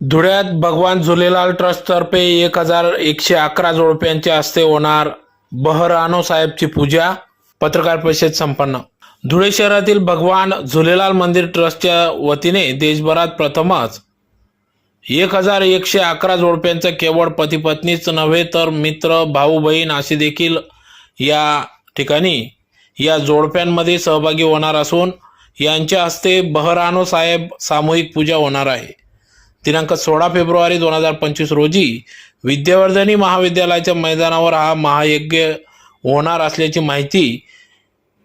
धुळ्यात भगवान झुलेलाल ट्रस्टतर्फे एक हजार एकशे अकरा जोडप्यांच्या हस्ते होणार बहरानो साहेबची पूजा. पत्रकार परिषद संपन्न. धुळे शहरातील भगवान झुलेलाल मंदिर ट्रस्टच्या वतीने देशभरात प्रथमच एक हजार एकशे अकरा जोडप्यांचं केवळ पती पत्नीच नव्हे तर मित्र भाऊ बहीण अशी देखील या ठिकाणी या जोडप्यांमध्ये सहभागी होणार असून यांच्या हस्ते बहरानो साहेब सामूहिक पूजा होणार आहे. दिनांक सोळा फेब्रुवारी दोन हजार पंचवीस रोजी विद्यावर्धनी महाविद्यालयाच्या मैदानावर हा महायज्ञ होणार असल्याची माहिती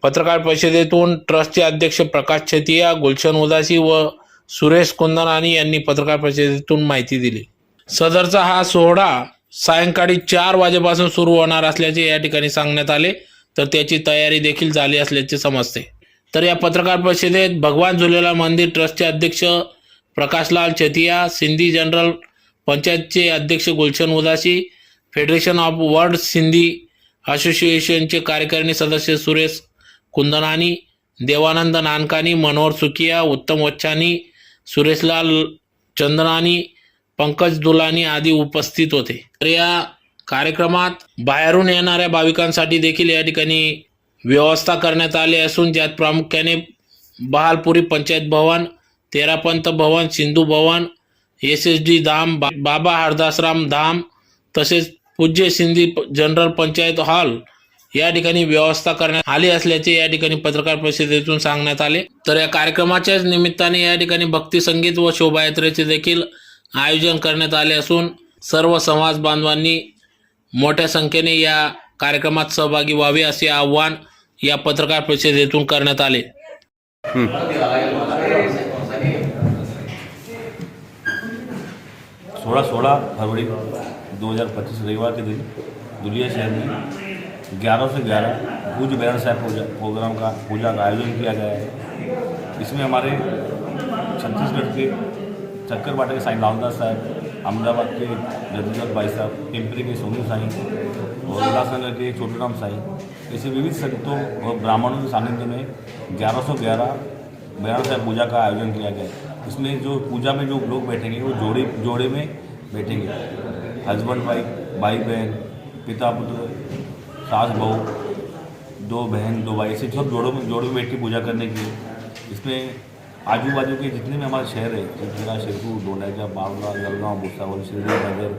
पत्रकार परिषदेतून ट्रस्टचे अध्यक्ष प्रकाश छतिया गुलशन उदासी व सुरेश कुंदनानी यांनी पत्रकार परिषदेतून माहिती दिली. सदरचा हा सोहळा सायंकाळी चार वाजेपासून सुरू होणार असल्याचे या ठिकाणी सांगण्यात आले. तर त्याची तयारी देखील झाली असल्याचे समजते. तर या पत्रकार परिषदेत भगवान झुलेलाल मंदिर ट्रस्टचे अध्यक्ष प्रकाशलाल चतिया सिंधी जनरल पंचायतचे अध्यक्ष Gulshan Udasi Federation of World Sindhi असोसिएशनचे कार्यकारिणी सदस्य सुरेश कुंदनानी देवानंद नानकानी मनोहर सुकिया उत्तम वच्छानी सुरेशलाल चंदनानी पंकज दुलानी आदी उपस्थित होते. तर या कार्यक्रमात बाहेरून येणाऱ्या भाविकांसाठी देखील या ठिकाणी व्यवस्था करण्यात आली असून ज्यात प्रामुख्याने Bahalpuri panchayat Bhavan Terapanth Bhavan Sindhu Bhavan S S D Dham बा- बाबा हरदासराम धाम तसेच पूज्य सिंधी जनरल पंचायत हॉल या ठिकाणी व्यवस्था करण्यात आली असल्याचे या ठिकाणी पत्रकार परिषदेतून सांगण्यात आले. तर या कार्यक्रमाच्याच निमित्ताने या ठिकाणी भक्ती संगीत व शोभायात्रेचे देखील आयोजन करण्यात आले असून सर्व समाज बांधवांनी मोठ्या संख्येने या कार्यक्रमात सहभागी व्हावे असे आवाहन या पत्रकार परिषदेतून करण्यात आले. सोलह सोलह फरवरी 2025 रविवार के दिन दुलिया शहर में 11 से 11 भूज बैरन साहब पूजा, प्रोग्राम का, पूजा का आयोजन किया गया है। इसमें हमारे छत्तीसगढ़ के चक्कर बाटे के साईं लालदास साहब, अहमदाबाद के जदूदत भाई साहब, पिंपरी के सोनू साई और उल्लासनगर के छोटूराम साई, ऐसे विविध संतों और ब्राह्मणों के सानिध्य में ग्यारह सौ ग्यारह बैरन साहब पूजा का आयोजन किया गया इसमें जो पूजा में जो लोग बैठेंगे, वो जोड़े जोड़े में बैठेंगे। हस्बैंड, वाइफ, भाई बहन, पिता पुत्र, सास बहू, दो बहन, दो भाई ऐसे सब जोड़ों में जोड़ों में बैठ के पूजा करने की है इसमें आजू बाजू के जितने भी हमारे शहर है चित्रा शेरपुर डोडाजा बावला, जलगांव भूसावल शिरडी नगर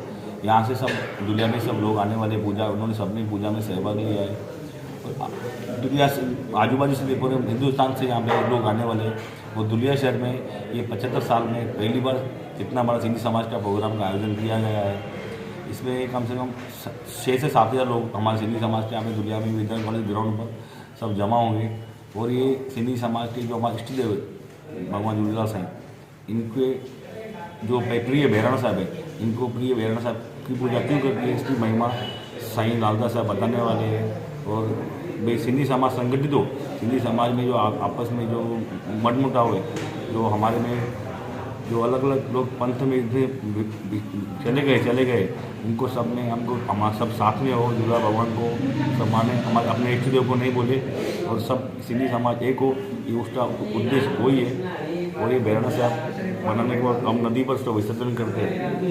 यहाँ से सब, दुनिया में सब लोग आने वाले पूजा। उन्होंने सबने पूजा में सहभाग लिया है। दुनिया से आजू बाजू से देखो हिंदुस्तान से यहाँ पे लोग आने वाले हैं। वो दुलिया शहर में ये पचहत्तर साल में पहली बार इतना बड़ा सिंधी समाज का प्रोग्राम का आयोजन किया गया है। इसमें कम से कम छः से सात हज़ार लोग हमारे सिंधी समाज के यहाँ पे दुलिया में विद्यार्थी कॉलेज ग्राउंड पर सब जमा होंगे। और ये सिंधी समाज के जो हमारे इष्ट देव भगवान झूलेलाल साईं इनके जो प्रिय भैरव साहब है, इनको प्रिय भैरव साहब की पूजा क्यों करती है? इसकी महिमा साईं लालदा साहब बताने वाले हैं। और बे सिंधी समाज संगठित हो, सिंधी समाज में जो आप- आपस में जो मनमुटाव है जो हमारे में जो अलग अलग लोग पंथ में चले गए चले गए, उनको सब में हमको हमारे सब साथ में हो, दुर्गा भगवान को, सब माने हमारे अपने इष्ट देव को नहीं बोले, और सब सिंधी समाज एक हो, ये उसका उद्देश्य वही है। और ये बैरना साहब बनाने के बाद हम नदी पर उसका विसर्जन करते हैं।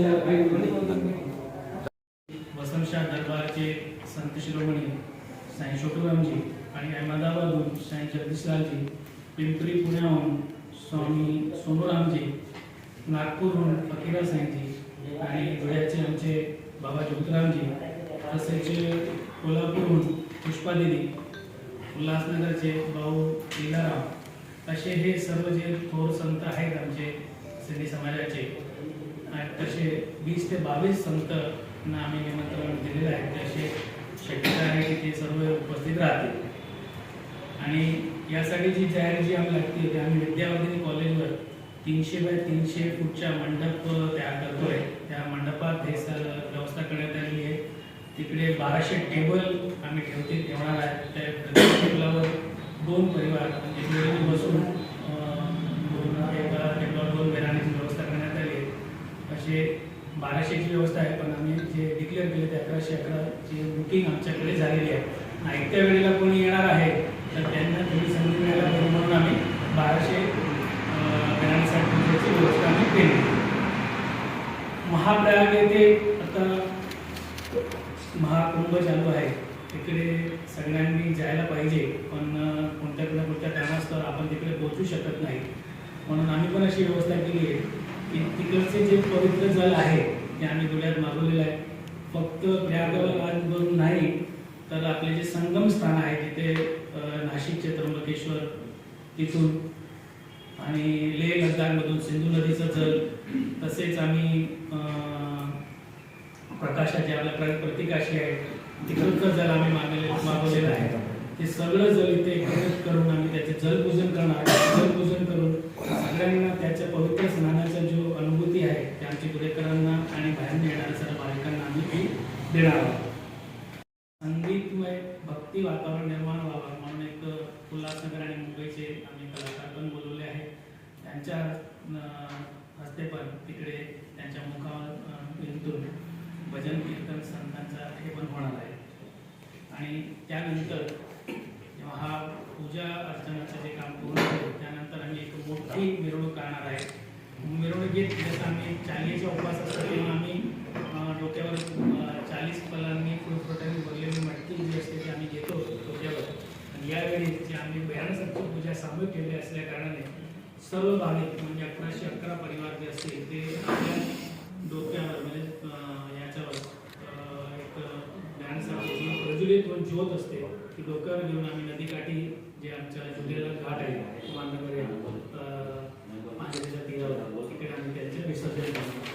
संत शिरोमणी साई छोटूरामजी आणि अहमदाबादहून साई जगदीशलालजी पिंपरी पुण्याहून स्वामी सोनूरामजी नागपूरहून फकीरा साईजी आणि धुळ्याचे आमचे बाबा ज्योतरामजी तसेच कोल्हापूरहून पुष्पादेवी उल्हासनगरचे भाऊ लीलाराम असे हे सर्व जे थोर संत आहेत आमचे सिंधी समाजाचे आणि तसे वीस ते बावीस संतना आम्ही निमंत्रण दिलेलं आहे. तसे शक्यता आहे की ते सर्व उपस्थित राहतील. आणि यासाठी जी तयारी जी आम्ही लागते होती आम्ही विद्यावर्धिनी कॉलेजवर तीनशे बाय तीनशे फूटच्या मंडप तयार करतोय. त्या मंडपात हे सर व्यवस्था करण्यात आलेली आहे. तिकडे बाराशे टेबल आम्ही ठेवते ठेवणार आहे. त्या प्रत्येक टेबलावर दोन परिवार म्हणजे बसून दोन एका टेबलावर दोन बेराण्याची व्यवस्था करण्यात आली आहे. असे बाराशेची व्यवस्था आहे पण आम्ही जे डिक्लेअर केले ते अकराशे जी बुकिंग आमच्याकडे झालेली आहे. ऐकत्या वेळेला कोणी येणार आहे तर त्यांना थोडी संधी मिळायला पाहिजे म्हणून आम्ही बाराशे बेराण्यासाठी व्यवस्था आम्ही केली. महाप्रयाग येथे आता महाकुंभ चालू आहे. तिकडे सगळ्यांनी जायला पाहिजे पण कोणत्या ना कोणत्या कारणास्तव आपण तिकडे पोहोचू शकत नाही. म्हणून आम्ही पण अशी व्यवस्था केली आहे की तिकडचे जे पवित्र जल आहे ते आम्ही डोळ्यात मागवलेलं आहे. फक्त प्रयागराजवरून नाही तर आपले जे संगम स्थान आहे तिथे नाशिकचे त्र्यंबकेश्वर तिथून आणि लेह लद्दाखमधून सिंधू नदीचं जल तसेच आम्ही प्रकाशाचे आपल्या प्र- प्रतिकाशी आहे तिकडचं जल आम्ही मागवले मागवलेलं आहे. ते सगळं जल इथे एकत्रित करून आम्ही त्याचे जलपूजन करणार. जलपूजन करून सगळ्यांना त्याच्या पवित्र स्नानाचा जो आहेत ते आमच्या पुरेकरांना आणि बाहेर येणाऱ्या सर्व भाविकांना आम्ही ती देणार आहोत. संगीतमय भक्ती वातावरण निर्माण व्हावं म्हणून एक उल्हासनगर आणि मुंबईचे आम्ही कलाकार पण बोलवले आहेत. त्यांच्या हस्ते पण तिकडे त्यांच्या मुखावर अं, इंतून भजन कीर्तन संतांचा हे पण होणार आहे. आणि त्यानंतर जेव्हा हा पूजा अर्चनाचं जे काम पूर्ण होईल त्यानंतर आम्ही एक मोठी मिरवणूक काढणार आहे. मिरवणुकीत जसं आम्ही चालीचा उपवास असतो तेव्हा आम्ही डोक्यावर चाळीस फलांनी फुलफुटांनी भरलेली मटकी जी असते ती आम्ही घेतो डोक्यावर आणि यावेळी जे आम्ही बयानसत्व पूजा सामूहिक केली असल्या कारणाने सर्व भाविक म्हणजे अकराशे अकरा परिवार जे असतील ते आपल्या डोक्यावर म्हणजे याच्यावर एक बयानसारखी प्रज्वलित होऊन ज्योत असते ती डोक्यावर घेऊन आम्ही नदीकाठी जे आमच्या जुन्याला घाट आहे मांडकर या अं, पांढरीच्या तीरावर तिकडे